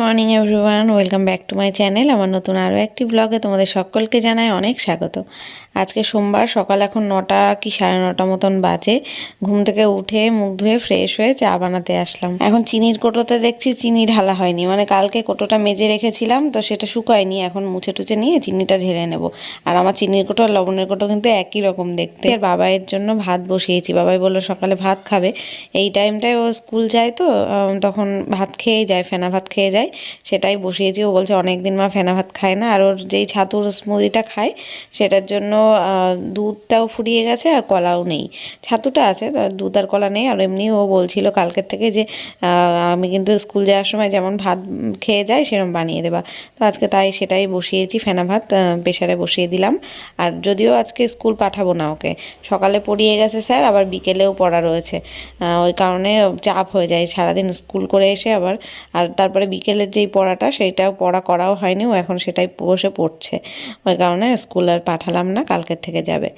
Morning everyone welcome back to my channel আমার নতুন আরও একটি ব্লগে তোমাদের সকলকে জানাই অনেক স্বাগত। আজকে সোমবার, সকাল এখন নটা কি সাড়ে নটা মতন বাজে। ঘুম থেকে উঠে মুখ ধুয়ে ফ্রেশ হয়ে চা বানাতে আসলাম। এখন চিনির কোটোতে দেখছি চিনি ঢালা হয়নি। মানে কালকে কোটোটা মেজে রেখেছিলাম, তো সেটা শুকায়নি। এখন মুছে টুছে নিয়ে চিনিটা ঢেলে নেব। আর আমার চিনির কোটো আর লবণের কোটো কিন্তু একই রকম দেখতে। আর বাবাইয়ের জন্য ভাত বসিয়েছি। বাবাই বলল সকালে ভাত খাবে। এই টাইমটায় ও স্কুল যায় তো তখন ভাত খেয়ে যায়, ফেনা ভাত খেয়ে যায়। সেটাই বসিয়েছি। ও বলছে অনেক দিন মা ফেনা ভাত খায় না। আর ওর যেই ছাতুর স্মুদিটা খায়, সেটার জন্য দুধটাও ফুরিয়ে গেছে আর কলাও নেই। ছাতুটা আছে দুধ আর কলা নেই। আর এমনি ও বলছিল কালকের থেকে যে আমি কিন্তু স্কুল যাওয়ার সময় যেমন ভাত খেয়ে যাই সেরকম বানিয়ে দেবা। তো আজকে তাই সেটাই বসিয়েছি, ফেনা ভাত প্রেশারে বসিয়ে দিলাম। আর যদিও আজকে স্কুল পাঠাবো না ওকে। সকালে পড়িয়ে গেছে স্যার, আবার বিকেলেও পড়া রয়েছে। ওই কারণে চাপ হয়ে যায়। সারাদিন স্কুল করে এসে আবার, আর তারপরে বিকেলের যেই পড়াটা সেইটাও পড়া করাও হয়নি ও এখন সেটাই বসে পড়ছে। ওই কারণে স্কুল আর পাঠালাম না কালকের থেকে যাবে।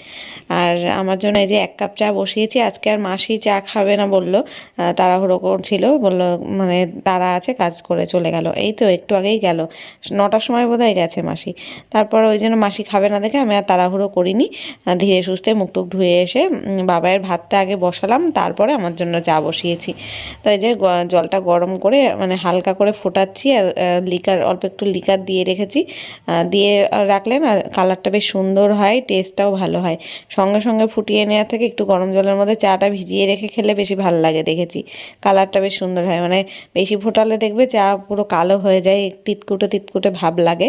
আর আমার জন্য এই যে এক কাপ চা বসিয়েছি আজকে আর মাসি চা খাবে না বলল তাড়াহুড়ো করছিল বলল মানে তারা আছে কাজ করে চলে গেল। এই তো একটু আগেই গেল নটার সময় বোধহয় গেছে মাসি। তারপর ওই জন্য মাসি খাবে না দেখে আমি আর তাড়াহুড়ো করিনি। ধীরে সুস্থে মুখ টুক ধুয়ে এসে উম, বাবাইয়ের ভাতটা আগে বসালাম তারপরে আমার জন্য চা বসিয়েছি। তো এই যে জলটা গরম করে মানে হালকা করে ফোটাচ্ছি আর লিকার, অল্প একটু লিকার দিয়ে রেখেছি। দিয়ে রাখলে না কালারটা বেশ সুন্দর হয়, টেস্টটাও ভালো হয়। সঙ্গে সঙ্গে ফুটিয়ে নেওয়া থেকে একটু গরম জলের মধ্যে চাটা ভিজিয়ে রেখে খেলে বেশি ভালো লাগে দেখেছি। কালারটা বেশ সুন্দর হয় মানে বেশি ফোটালে দেখবে চা পুরো কালো হয়ে যায়, তিতকুটে তিতকুটে ভাব লাগে।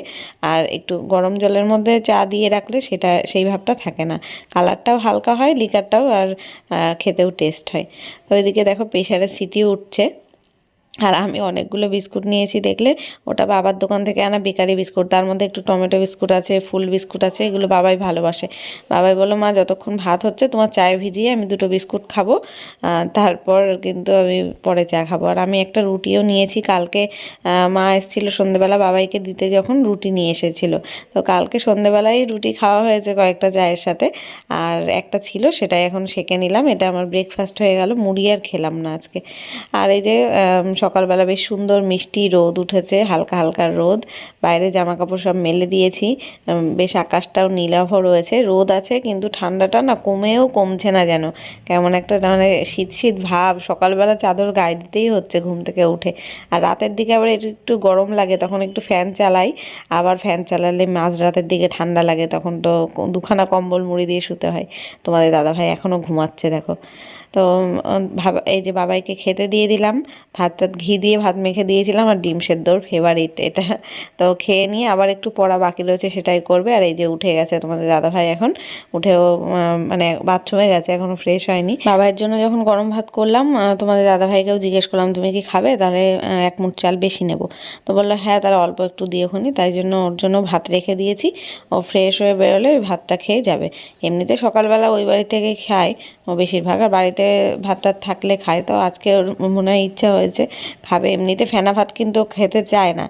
আর একটু গরম জলের মধ্যে চা দিয়ে রাখলে সেটা, সেই ভাবটা থাকে না। কালারটাও হালকা হয়, লিকারটাও আর খেতেও টেস্ট হয়। ওইদিকে দেখো প্রেশারের সিটি উঠছে। আর আমি অনেকগুলো বিস্কুট নিয়েছি, দেখলে ওটা বাবার দোকান থেকে আনা বেকারি বিস্কুট। তার মধ্যে একটু টমেটো বিস্কুট আছে, ফুল বিস্কুট আছে, এগুলো বাবাই ভালোবাসে। বাবাই বলল, মা, যতক্ষণ ভাত হচ্ছে, তোমার চায়ে ভিজিয়ে আমি দুটো বিস্কুট খাব তারপর কিন্তু আমি পরে চা খাব। আর আমি একটা রুটিও নিয়েছি কালকে মা এসেছিল সন্ধেবেলা বাবাইকে দিতে যখন রুটি নিয়ে এসেছিল। তো কালকে সন্ধেবেলায় রুটি খাওয়া হয়েছে কয়েকটা চায়ের সাথে, আর একটা ছিল সেটাই এখন সেকে নিলাম। এটা আমার ব্রেকফাস্ট হয়ে গেল, মুড়ি আর খেলাম না আজকে। আর এই যে সকালবেলা বেশ সুন্দর মিষ্টি রোদ উঠেছে, হালকা হালকা রোদ। বাইরে জামা কাপড় সব মেলে দিয়েছি। বেশ আকাশটাও নীলাভ রয়েছে। রোদ আছে কিন্তু ঠান্ডাটা না কমেও কমছে না যেন। কেমন একটা মানে শীত শীত ভাব। সকালবেলা চাদর গায়ে দিতেই হচ্ছে ঘুম থেকে উঠে। আর রাতের দিকে আবার একটু একটু গরম লাগে, তখন একটু ফ্যান চালাই। আবার ফ্যান চালালে মাঝ রাতের দিকে ঠান্ডা লাগে, তখন তো দুখানা কম্বল মুড়ি দিয়ে শুতে হয়। তোমাদের দাদাভাই এখনও ঘুমাচ্ছে, দেখো। তো এই যে বাবাইকে খেতে দিয়ে দিলাম ভাত টাত ঘি দিয়ে ভাত মেখে দিয়েছিলাম আর ডিম সেদ্ধর ফেভারিট এটা। তো খেয়ে নিয়ে আবার একটু পড়া বাকি রয়েছে সেটাই করবে। আর এই যে উঠে গেছে তোমাদের দাদাভাই এখন। উঠেও মানে বাথরুমে গেছে এখনও ফ্রেশ হয়নি। বাবাইয়ের জন্য যখন গরম ভাত করলাম তোমাদের দাদাভাইকেও জিজ্ঞেস করলাম, তুমি কি খাবে? তাহলে এক মুঠ চাল বেশি নেব। তো বলল হ্যাঁ তাহলে অল্প একটু দিয়ে খুনি। তাই জন্য ওর জন্য ভাত রেখে দিয়েছি। ও ফ্রেশ হয়ে বেরোলে ওই ভাতটা খেয়ে যাবে। এমনিতে সকালবেলা ওই বাড়ি থেকে খায় ও বেশিরভাগ। আর বাড়িতে ভাত টাত থাকলে খায়। তো আজকে ওর মনে হয় ইচ্ছা হয়েছে খাবে। এমনিতে ফেনা ভাত কিন্তু খেতে চায় না।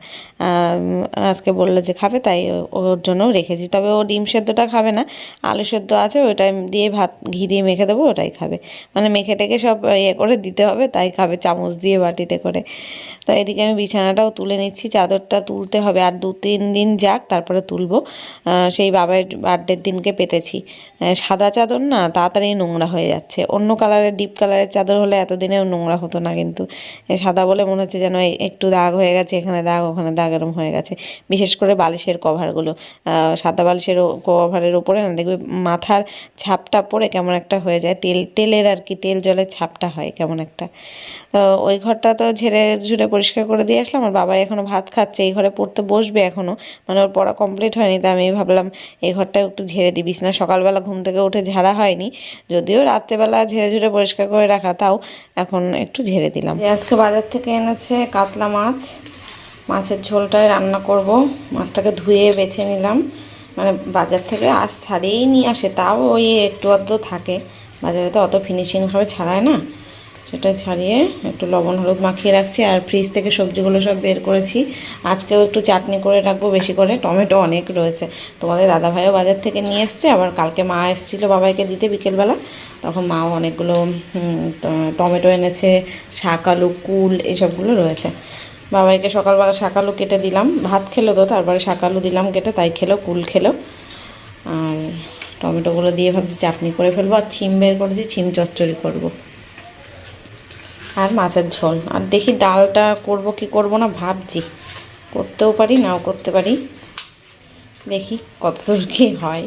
আজকে বলল যে খাবে, তাই ওর জন্য রেখেছি। তবে ও ডিম সেদ্ধটা খাবে না। আলু সেদ্ধ আছে, ওইটা দিয়ে ভাত, ঘি দিয়ে মেখে দেবো, ওটাই খাবে। মানে মেখে টেকে সব ইয়ে করে দিতে হবে, তাই খাবে চামচ দিয়ে বাটিতে করে। তো এদিকে আমি বিছানাটাও তুলে নিচ্ছি, চাদরটা তুলতে হবে। আর দু, তিন দিন যাক, তারপরে তুলবো। সেই বাবার বার্থডের দিনকে পেতেছি। সাদা চাদর না, তাড়াতাড়ি নোংরা হয়ে যাচ্ছে। অন্য কালারের, ডিপ কালারের চাদর হলে এতদিনেও নোংরা হতো না কিন্তু। সাদা বলে মনে হচ্ছে যেন একটু দাগ হয়ে গেছে, এখানে দাগ, ওখানে দাগ এরম হয়ে গেছে। বিশেষ করে বালিশের কভারগুলো। সাদা বালিশের কভারের উপরে না, দেখবে মাথার ছাপটা পড়ে কেমন একটা হয়ে যায়। তেল, তেলের আর কি, তেল জলের ছাপটা হয় কেমন একটা। ওই ঘরটা তো ঝেড়ে ঝুড়ে পরিষ্কার করে দিয়ে আসলাম। আর বাবা এখনও ভাত খাচ্ছে, এই ঘরে পড়তে বসবে এখনও। মানে ওর পড়া কমপ্লিট হয়নি, তা আমি ভাবলাম এই ঘরটা একটু ঝেড়ে দিই। না সকালবেলা ঘুম থেকে উঠে ঝাড়া হয়নি, যদিও রাত্রেবেলা ঝেড়ে ঝুড়ে পরিষ্কার করে রাখা, তাও এখন একটু ঝেড়ে দিলাম। আজকে বাজার থেকে এনেছে কাতলা মাছ। মাছের ঝোলটাই রান্না করব। মাছটাকে ধুয়ে বেছে নিলাম। মানে বাজার থেকে আস ছাড়িয়েই নিয়ে আসে, তাও ওই একটু আধটু থাকে। বাজারে তো অত ফিনিশিংভাবে ছাড়ায় না। সেটা ছাড়িয়ে একটু লবণ, হলুদ মাখিয়ে রাখছি। আর ফ্রিজ থেকে সবজিগুলো সব বের করেছি। আজকেও একটু চাটনি করে রাখব বেশি করে। টমেটো অনেক রয়েছে। তোমাদের দাদাভাইও বাজার থেকে নিয়ে এসছে। আবার কালকে মা এসেছিল বাবাইকে দিতে বিকেলবেলা। তখন মাও অনেকগুলো টমেটো এনেছে শাক আলু কুল এইসবগুলো রয়েছে। বাবাইকে সকালবেলা শাক আলু কেটে দিলাম। ভাত খেলো তো, তারপরে শাক আলু দিলাম কেটে, তাই খেলো, কুল খেলো। আর টমেটোগুলো দিয়ে ভাবছি চাটনি করে ফেলব, আর ছিম বের করেছি, ছিম চচ্চড়ি করব। আর মাছের ঝোল। আর দেখি ডালটা করব কি করব না ভাবছি। করতেও পারি, নাও করতে পারি। দেখি কতদূর কী হয়।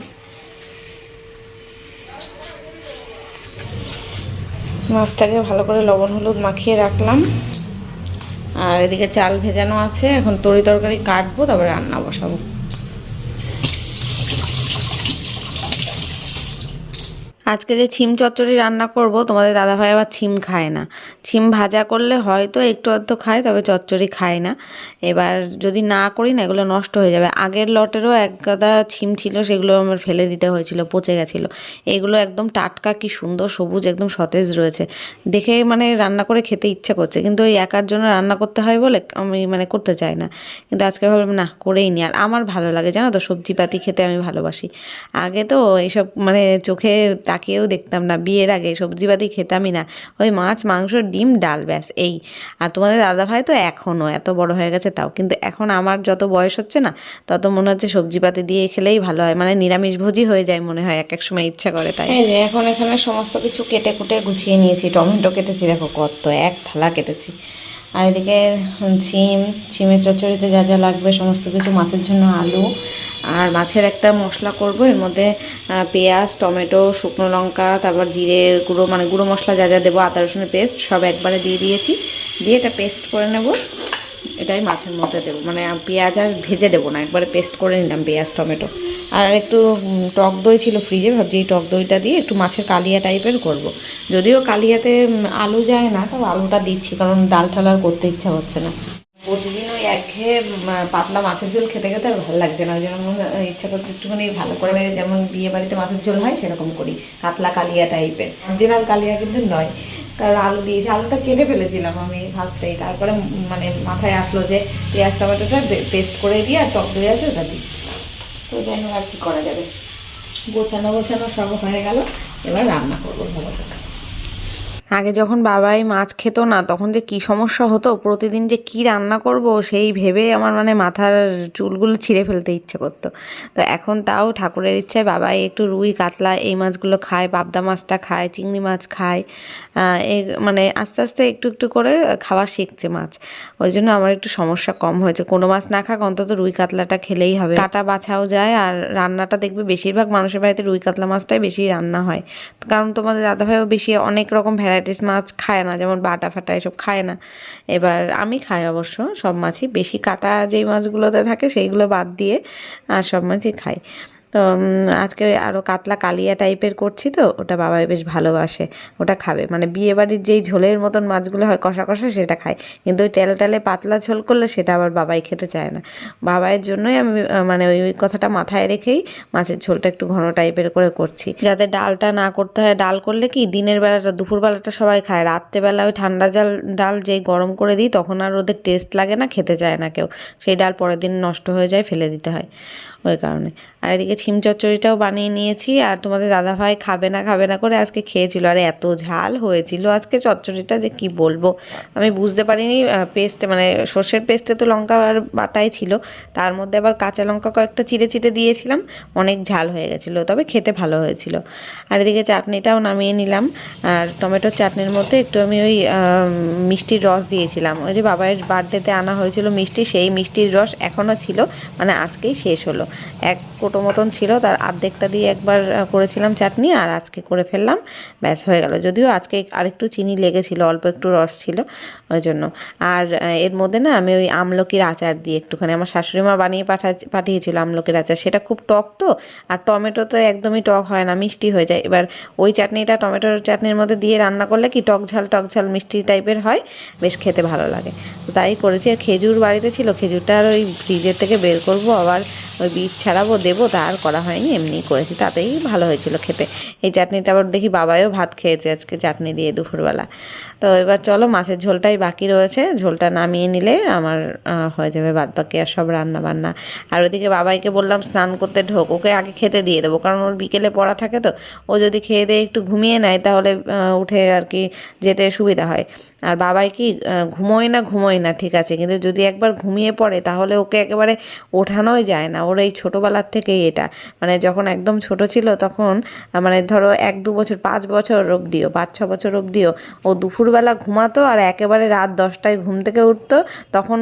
মাছটাকে ভালো করে লবণ হলুদ মাখিয়ে রাখলাম। আর এদিকে চাল ভেজানো আছে। এখন তরি তরকারি কাটবো, তারপরে রান্না বসাবো। আজকে যে ছিম চচ্চড়ি রান্না করব, তোমাদের দাদাভাই আবার ছিম খায় না। ছিম ভাজা করলে হয়তো একটু আধটু খায়, তবে চচ্চড়ি খায় না। এবার যদি না করি না, এগুলো নষ্ট হয়ে যাবে। আগের লটেরও এক গাদা ছিম ছিল, সেগুলো আমার ফেলে দিতে হয়েছিল, পচে গেছিল। এগুলো একদম টাটকা, কি সুন্দর সবুজ, একদম সতেজ রয়েছে। দেখে মানে রান্না করে খেতে ইচ্ছা করছে, কিন্তু ওই একার জন্য রান্না করতে হয় বলে আমি মানে করতে চাই না। কিন্তু আজকে ভাবলাম, না, করেই নি। আর আমার ভালো লাগে, জানো তো, সবজিপাতি খেতে আমি ভালোবাসি। আগে তো এইসব মানে চোখে তাকিয়েও দেখতাম না, বিয়ের আগে সবজিপাতি খেতামই না। ওই মাছ, মাংস, ডিম, ডাল, ব্যাস, এই। আর তোমাদের দাদা ভাই তো এখনও এত বড় হয়ে গেছে তাও। কিন্তু এখন আমার যত বয়স হচ্ছে না, তত মনে হচ্ছে সবজিপাতি দিয়ে খেলেই ভালো হয়। মানে নিরামিষ ভোজই হয়ে যায় মনে হয় এক এক সময় ইচ্ছা করে তাই। এই যে এখন এখানে সমস্ত কিছু কেটে কুটে গুছিয়ে নিয়েছি। টমেটো কেটেছি, দেখো কত এক থালা কেটেছি। আর এদিকে ছিম, ছিমের চচ্চড়িতে যা যা লাগবে, সমস্ত কিছু, মাছের জন্য আলু। আর মাছের একটা মশলা করব, এর মধ্যে পেঁয়াজ, টমেটো, শুকনো লঙ্কা, তারপর জিরে, গুঁড়ো মানে গুঁড়ো মশলা যা যা দেবো, আদা রসুনের পেস্ট, সব একবারে দিয়ে দিয়েছি। দিয়ে এটা পেস্ট করে নেব। এটাই মাছের মধ্যে দেবো। মানে পেঁয়াজ আর ভেজে দেবো না, একবারে পেস্ট করে নিলাম পেঁয়াজ, টমেটো। আর একটু টক দই ছিল ফ্রিজে ভাবছি এই টক দইটা দিয়ে একটু মাছের কালিয়া টাইপের করব। যদিও কালিয়াতে আলু যায় না তবে আলুটা দিচ্ছি, কারণ ডাল ঠাল আর করতে ইচ্ছা হচ্ছে না। প্রতিদিন একঘেয়ে পাতলা মাছের ঝোল খেতে খেতে আর ভালো লাগছে না। ওই জন্য ইচ্ছা করছে একটুখানি ভালো করে যেমন বিয়ে বাড়িতে মাছের ঝোল হয়, সেরকম করি। কাতলা কালিয়া টাইপের। অরিজিনাল কালিয়া কিন্তু নয়। কারণ আলু দিয়েছি, আলুটা কেটে ফেলেছিলাম আমি ফার্স্টেই তারপরে মানে মাথায় আসলো যে পেঁয়াজ, টমেটোটা পেস্ট করে দিয়ে আর টক দই আছে ওটা দিই। তো যাই হোক, আর কি করা যাবে? গোছানো গোছানো সব হয়ে গেল। এবার রান্না করব ভালো। আগে যখন বাবাই মাছ খেত না, তখন যে কি সমস্যা হতো, প্রতিদিন যে কি রান্না করব, সেই ভেবে আমার মানে মাথার চুলগুলো ছিঁড়ে ফেলতে ইচ্ছে করতো। তো এখন তাও ঠাকুরের ইচ্ছায় বাবাই একটু রুই, কাতলা এই মাছগুলো খায়, পাবদা মাছটা খায়, চিংড়ি মাছ খায় এই মানে আস্তে আস্তে একটু একটু করে খাওয়া শিখছে মাছ। ওই জন্য আমার একটু সমস্যা কম হয়েছে। কোনো মাছ না খাক, অন্তত রুই, কাতলাটা খেলেই হবে। কাটা বাছাও যায় আর রান্নাটা দেখবে বেশিরভাগ মানুষের বাড়িতে রুই, কাতলা মাছটাই বেশি রান্না হয়। কারণ তোমাদের দাদাভাইও বেশি অনেক রকম ভ্যারাইটিস মাছ খায় না, যেমন বাটা ফাটা এসব খায় না। এবার আমি খাই অবশ্য, সব মাছই। বেশি কাটা যেই মাছগুলোতে থাকে, সেইগুলো বাদ দিয়ে আর সব মাছই খাই। তো আজকে আরও কাতলা কালিয়া টাইপের করছি তো, ওটা বাবাই বেশ ভালোবাসে, ওটা খাবে। মানে বিয়েবাড়ির যেই ঝোলের মতন মাছগুলো হয়, কষা কষা সেটা খায়। কিন্তু ওই তেল টেলে পাতলা ঝোল করলে সেটা আবার বাবাই খেতে চায় না। বাবাইয়ের জন্যই আমি মানে ওই কথাটা মাথায় রেখেই মাছের ঝোলটা একটু ঘন টাইপের করে করছি। যাতে ডালটা না করতে হয়, ডাল করলে কি, দিনের বেলাটা দুপুর বেলাটা সবাই খায়। রাত্রেবেলা ওই ঠান্ডা জাল, ডাল যেই গরম করে দিই, তখন আর ওদের টেস্ট লাগে না, খেতে চায় না কেউ। সেই ডাল পরের দিন নষ্ট হয়ে যায়, ফেলে দিতে হয়। ওই কারণে। আর এদিকে ছিম চচ্চড়িটাও বানিয়ে নিয়েছি, আর তোমাদের দাদা ভাই খাবে না খাবে না করে আজকে খেয়েছিল। আর এত ঝাল হয়েছিল আজকে চচ্চড়িটা যে কি বলব? আমি বুঝতে পারিনি পেস্টে মানে সর্ষের পেস্টে তো লঙ্কা আর বাটাই ছিল, তার মধ্যে আবার কাঁচা লঙ্কা কয়েকটা চিড়ে চিড়ে দিয়েছিলাম, অনেক ঝাল হয়ে গেছিল, তবে খেতে ভালো হয়েছিল। আর এদিকে চাটনিটাও নামিয়ে নিলাম, আর টমেটোর চাটনির মধ্যে একটু আমি ওই মিষ্টির রস দিয়েছিলাম। ওই যে বাবার বার্থডেতে আনা হয়েছিল মিষ্টি, সেই মিষ্টির রস এখনও ছিল মানে আজকেই শেষ হলো। এক কোটো মতন ছিল, তার আর্ধেকটা দিয়ে একবার করেছিলাম চাটনি আর আজকে করে ফেললাম। ব্যাস, হয়ে গেল। যদিও আজকে আরেকটু চিনি লেগেছিল, অল্প একটু রস ছিল ওই জন্য। আর এর মধ্যে না আমি ওই আমলকির আচার দিয়ে একটুখানি আমার শাশুড়ি মা বানিয়ে পাঠা, পাঠিয়েছিল আমলকির আচার। সেটা খুব টক তো, আর টমেটো তো একদমই টক হয় না, মিষ্টি হয়ে যায়। এবার ওই চাটনিটা টমেটোর চাটনির মধ্যে দিয়ে রান্না করলে কি টক ঝাল টক ঝাল মিষ্টি টাইপের হয়? বেশ খেতে ভালো লাগে। তো তাই করেছি। আর খেজুর বাড়িতে ছিল, খেজুরটা আর ওই ফ্রিজের থেকে বের করব, আবার ওই বীজ ছাড়াবো, দেবো, তা আর করা হয়নি এমনি করেছি, তাতেই ভালো হয়েছিল খেতে। এই চাটনিটা আবার দেখি বাবাও ভাত খেয়েছে আজকে, চাটনি দিয়ে দুপুরবেলা। তো এবার চলো মাছের ঝোলটাই বাকি রয়েছে। ঝোলটা নামিয়ে নিলে আমার হয়ে যাবে বাদ বাকি আর সব রান্না বান্না আর ওদিকে বাবাইকে বললাম, স্নান করতে ঢোক, ওকে আগে খেতে দিয়ে দেবো। কারণ ওর বিকেলে পড়া থাকে তো, ও যদি খেয়ে দিয়ে একটু ঘুমিয়ে নেয় তাহলে উঠে আর কি যেতে সুবিধা হয়। আর বাবাই কি ঘুমোয় না ঘুমোয় না, ঠিক আছে। কিন্তু যদি একবার ঘুমিয়ে পড়ে তাহলে ওকে একেবারে ওঠানোই যায় না। ওর এই ছোটোবেলার থেকেই এটা। মানে যখন একদম ছোট ছিল তখন মানে ধরো এক দু বছর, পাঁচ বছর অবধিও, পাঁচ ছ বছর অবধিও ও দুপুরবেলা ঘুমাতো আর একেবারে রাত দশটায় ঘুম থেকে উঠতো, তখন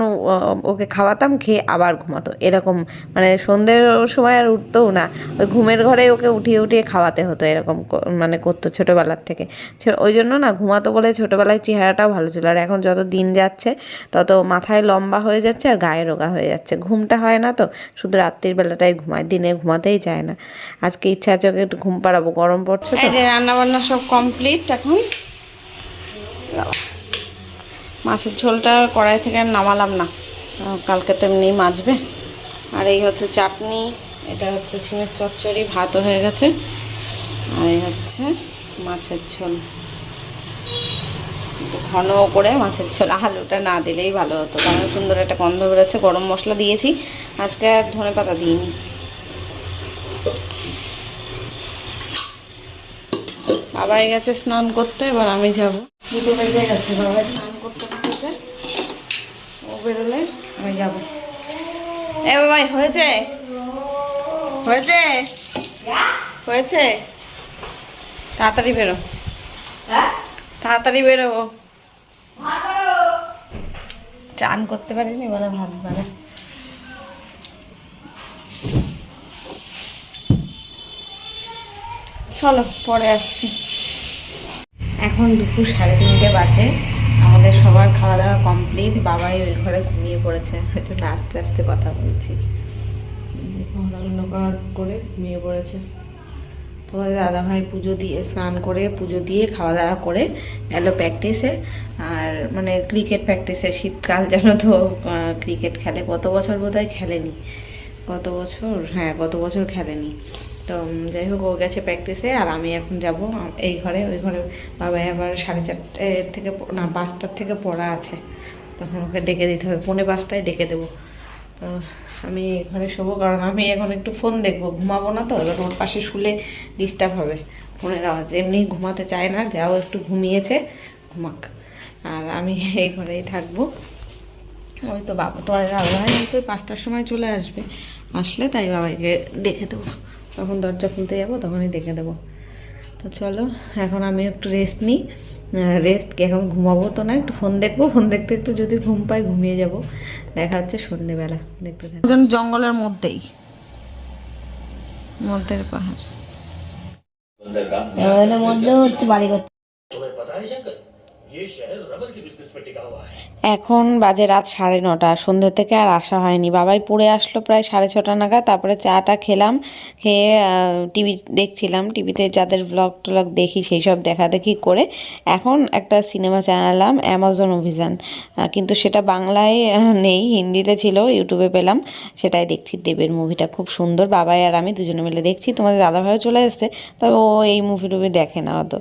ওকে খাওয়াতাম, খেয়ে আবার ঘুমাতো। এরকম মানে সন্ধ্যের সময় আর উঠতোও না। ওই ঘুমের ঘরে ওকে উঠিয়ে উঠিয়ে খাওয়াতে হতো এরকম মানে করতো ছোটোবেলার থেকে। ওই জন্য না ঘুমাতো বলে ছোটোবেলায় চেহারাটাও ভালো ছিল। আর এখন যত দিন যাচ্ছে, তত মাথায় লম্বা হয়ে যাচ্ছে আর গায়ে রোগা হয়ে যাচ্ছে। ঘুমটা হয় না তো, শুধু রাত্রির বেলাটাই ঘুমায়, দিনে ঘুমাতেই চায় না। আজকে ইচ্ছা আছে ওকে একটু ঘুম পাড়াবো, গরম পড়ছে এই যে রান্না বান্না সব কমপ্লিট এখন। মাছের ঝোলটা কড়াই থেকে নামালাম না। কালকে তো এমনি মাজবে। আর এই হচ্ছে চাটনি, এটা হচ্ছে ছিমের চচ্চড়ি, ভাতও হয়ে গেছে। আর এই হচ্ছে মাছের ঝোল। ঘন করে মাছের ঝোল, আলুটা না দিলেই ভালো হতো। কারণ সুন্দর একটা গন্ধ বেরোচ্ছে। গরম মশলা দিয়েছি, আজকে আর ধনে পাতা দিইনি। বাবাই গেছে স্নান করতে, এবার আমি যাব। দুটো বেজে গেছে বাবাই স্নান করতে গেছে ও বেরোলে আমি যাব। এ বাবাই হয়েছে? হয়েছে? হয়েছে? তাড়াতাড়ি বেরো। তাড়াতাড়ি বেরোবো চান করতে পারিনি বলে ভাত বাড়ে চলো পরে আসছি। এখন দুপুর সাড়ে তিনটে বাজে। আমাদের সবার খাওয়া দাওয়া কমপ্লিট বাবাই ওই ঘরে ঘুমিয়ে পড়েছে। জন্য আস্তে আস্তে কথা বলছি। খাওয়া করে ঘুমিয়ে পড়েছে। তোমাদের দাদাভাই পুজো দিয়ে স্নান করে পুজো দিয়ে খাওয়া দাওয়া করে এলো প্র্যাকটিসে আর মানে ক্রিকেট প্র্যাকটিসে শীতকাল যেন তো ক্রিকেট খেলে। গত বছর বোধহয় খেলেনি। গত বছর হ্যাঁ গত বছর খেলেনি। তো যাই হোক, ও গেছে প্র্যাকটিসে আর আমি এখন যাব এই ঘরে, ওই ঘরে বাবাই আবার সাড়ে চারটে থেকে না, পাঁচটার থেকে পড়া আছে। তখন ওকে ডেকে দিতে হবে, পৌনে পাঁচটায় ডেকে দেবো। তো, আমি ঘরে শোবো, কারণ আমি এখন একটু ফোন দেখব। ঘুমাবো না তো, এবার ওর পাশে শুলে ডিস্টার্ব হবে। ফোনের আওয়াজ, এমনি ঘুমাতে চায় না, যাও একটু ঘুমিয়েছে, ঘুমাক। আর আমি এই ঘরেই থাকব। ওই তো বাবা, তো দাদাভাই তো ওই পাঁচটার সময় চলে আসবে। আসলে তাই বাবাকে ডেকে দেবো। তখন দরজা খুলতে যাব তখনই ডেকে দেবো। তো চলো এখন আমি একটু রেস্ট নিই। রেস্ট কি এখন ঘুমাবো তো না একটু ফোন দেখব। ফোন দেখতে দেখতে যদি ঘুম পাই ঘুমিয়ে যাব। দেখা হচ্ছে সন্ধেবেলা দেখতে থাকো। জঙ্গলের মধ্যেই। মধ্যের পাহাড়। মধ্যে হচ্ছে বাড়ি করতে এখন বাজে রাত সাড়ে নটা, সন্ধ্যে থেকে আর আসা হয়নি। বাবাই পড়ে আসলো প্রায় সাড়ে ছটা নাগাদ, তারপরে চাটা খেলাম, খেয়ে টিভি দেখছিলাম। টিভিতে যাদের ব্লগ টলগ দেখি সেই সব দেখাদেখি করে এখন একটা সিনেমা চালালাম অ্যামাজন অভিযান কিন্তু সেটা বাংলায় নেই, হিন্দিতে ছিল ইউটিউবে পেলাম, সেটাই দেখছি দেবের মুভিটা খুব সুন্দর, বাবাই আর আমি দুজনে মিলে দেখছি। তোমাদের দাদাভাইও চলে এসছে, তবে ও এই মুভি টুভি দেখে না অত।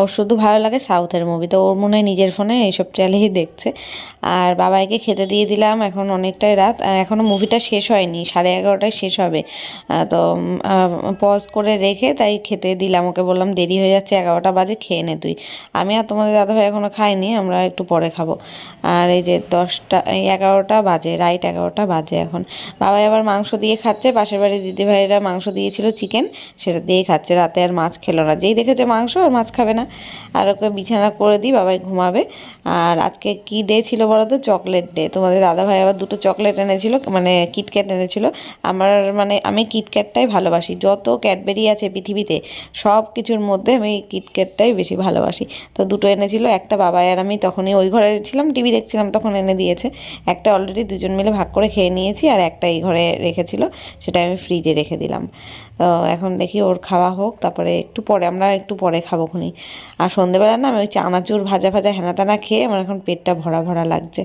ওর শুধু ভালো লাগে সাউথের মুভি তো ওর মনে হয় নিজের ফোনে এইসব চালিয়ে দেখছে। আর বাবাইকে খেতে দিয়ে দিলাম এখন অনেকটাই রাত এখনও মুভিটা শেষ হয়নি, সাড়ে এগারোটায় শেষ হবে। তো পজ করে রেখে তাই খেতে দিলাম, ওকে বললাম দেরি হয়ে যাচ্ছে, এগারোটা বাজে, খেয়ে নে তুই। আমি আর তোমাদের দাদাভাই এখনও খাইনি, আমরা একটু পরে খাব। আর এই যে দশটা এগারোটা বাজে, রাইট এগারোটা বাজে এখন। বাবাই আবার মাংস দিয়ে খাচ্ছে, পাশের বাড়ির দিদিভাইরা মাংস দিয়েছিল চিকেন সেটা দিয়ে খাচ্ছে, রাতে আর মাছ খেলো না। যেই দেখেছে মাংস আর মাছ খাবে না। আর ওকে বিছানা করে দিই, বাবাই ঘুমাবে। আর আজকে কি ডে ছিল বলো তো? চকলেট ডে তোমাদের দাদাভাই আবার দুটো চকলেট এনেছিল মানে কিটক্যাট এনেছিল। আমার মানে আমি কিটক্যাটটাই ভালোবাসি। যত ক্যাডবেরি আছে পৃথিবীতে সব কিছুর মধ্যে আমি কিটক্যাটটাই বেশি ভালোবাসি। তো দুটো এনেছিল, একটা বাবাই আর আমি তখনই ওই ঘরে ছিলাম টিভি দেখছিলাম, তখন এনে দিয়েছে। একটা অলরেডি দুজন মিলে ভাগ করে খেয়ে নিয়েছি আর একটা এই ঘরে রেখেছিল, সেটা আমি ফ্রিজে রেখে দিলাম। তো এখন দেখি ওর খাওয়া হোক, তারপরে একটু পরে, আমরা একটু পরে খাব খুনি। আর সন্ধেবেলা না আমি ওই চানাচুর ভাজা ভাজা হেনা তেনা খেয়ে আমার এখন পেটটা ভরা ভরা লাগছে।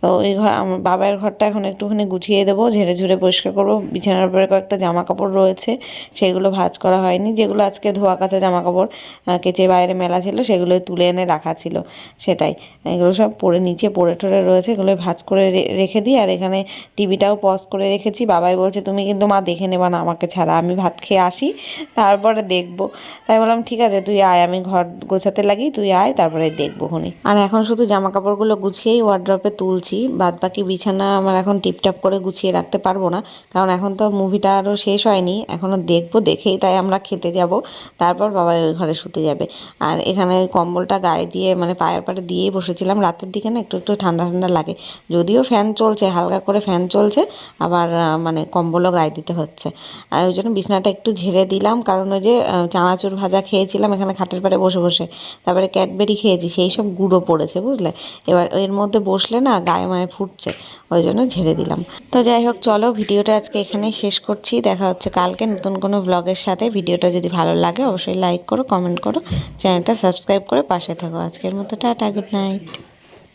তো ওই ঘর আমার বাবার ঘরটা এখন একটুখানি গুছিয়ে দেবো, ঝেড়ে ঝুড়ে পরিষ্কার করব। বিছানার উপরে কয়েকটা জামা কাপড় রয়েছে, সেগুলো ভাজ করা হয়নি। যেগুলো আজকে ধোয়া কাচা জামা কাপড় কেচে বাইরে মেলা ছিল, সেগুলো তুলে এনে রাখা ছিল, সেটাই। এগুলো সব পরে নিচে পড়ে টরে রয়েছে, এগুলো ভাজ করে রেখে দিই। আর এখানে টিভিটাও পজ করে রেখেছি। বাবাই বলছে, তুমি কিন্তু মা দেখে নেবা না আমাকে ছাড়া, আমি ভাত খেয়ে আসি, তারপরে দেখব। তাই বললাম, ঠিক আছে, তুই আয়, আমি ঘর গোছাতে লাগি, তুই আয়, তারপরে দেখব খুনি। আর এখন শুধু জামা কাপড়গুলো গুছিয়েই ওয়ার্ড্রপে তুলছি বাদ বাকি বিছানা আমার এখন টিপটাপ করে গুছিয়ে রাখতে পারব না, কারণ এখন তো মুভিটা আরও শেষ হয়নি এখনও দেখব, দেখেই তাই আমরা খেতে যাব, তারপর বাবা ওই ঘরে শুতে যাবে। আর এখানে কম্বলটা গায়ে দিয়ে মানে পায়ের পাড়ে দিয়েই বসেছিলাম, রাতের দিকে না একটু একটু ঠান্ডা ঠান্ডা লাগে, যদিও ফ্যান চলছে, হালকা করে ফ্যান চলছে, আবার মানে কম্বলও গায়ে দিতে হচ্ছে। আর ওই জন্য বিছানাটা একটু ঝেড়ে দিলাম, কারণ ওই যে চানাচুর ভাজা খেয়েছিলাম, এখানে খাটের পাড়ে বসে বসে। তারপরে ক্যাডবেরি খেয়েছি, সেই সব গুঁড়ো পড়েছে, বুঝলে? এবার এর মধ্যে বসলে না গায়ে মায়ে ফুটছে, ওই জন্য ঝেড়ে দিলাম। তো যাই হোক, চলো ভিডিওটা আজকে এখানেই শেষ করছি। দেখা হচ্ছে কালকে নতুন কোনো ব্লগের সাথে। ভিডিওটা যদি ভালো লাগে, অবশ্যই লাইক করো কমেন্ট করো, চ্যানেলটা সাবস্ক্রাইব করে পাশে থাকো। আজকের মতো টাটা গুড নাইট